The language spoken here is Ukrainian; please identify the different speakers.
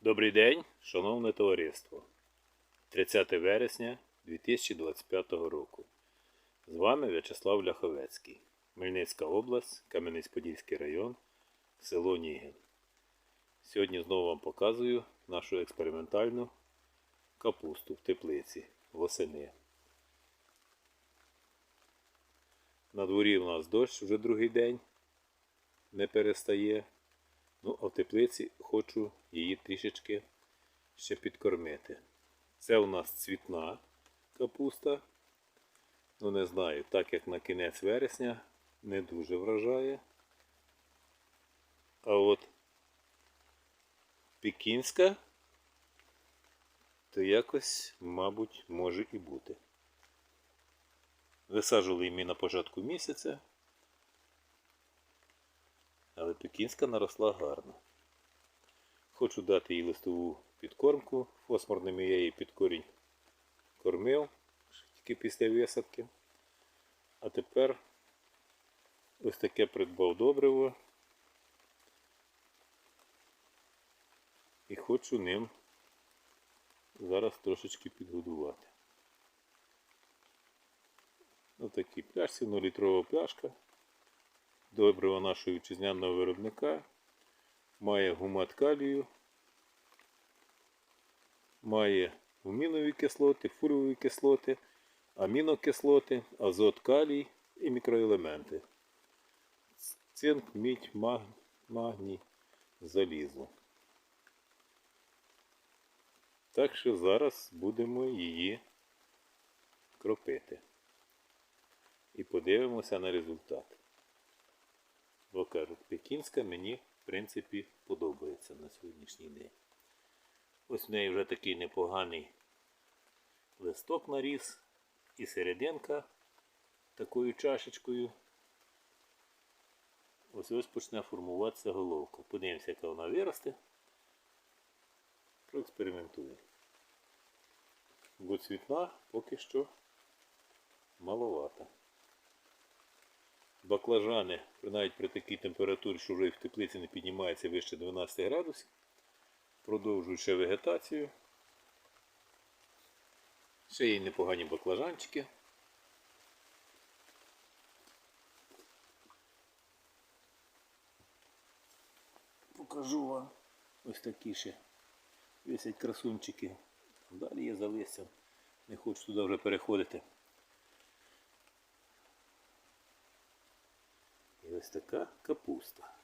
Speaker 1: Добрий день, шановне товариство. 30 вересня 2025 року. З вами В'ячеслав Ляховецький, Хмельницька область, Кам'янець-Подільський район, село Нігін. Сьогодні знову вам показую нашу експериментальну капусту в теплиці восени. На дворі у нас дощ вже другий день не перестає. Ну, а в теплиці хочу її трішечки ще підкормити. Це у нас цвітна капуста. Ну, не знаю, так як на кінець вересня не дуже вражає. А от пекінська, то якось, мабуть, може і бути. Висаджували її на початку місяця. Пекінська наросла гарно. Хочу дати їй листову підкормку. Фосморними я її під корінь кормив тільки після висадки. А тепер ось таке придбав добриво. І хочу ним зараз трошечки підгодувати. Ось такі пляшці, 0-літрова пляшка добрива нашого вітчизняного виробника. Має гумат калію, має гумінові кислоти, фурові кислоти, амінокислоти, азот калій і мікроелементи. Цинк, мідь, маг- магній, залізо. Так що зараз будемо її кропити. І подивимося на результат. Пекінська мені, в принципі, подобається на сьогоднішній день. Ось в неї вже такий непоганий листок наріс і серединка такою чашечкою. Ось ось почне формуватися головка. Подивимося, яка вона виросте. Проекспериментуємо. Бо цвітна поки що маловата. Баклажани, навіть при такій температурі, що вже в теплиці не піднімається вище 12 градусів, продовжують ще вегетацію. Ще є непогані баклажанчики. Покажу вам ось такі ще висять красунчики. Далі є за листям. Не хочу туди вже переходити. Ось така капуста.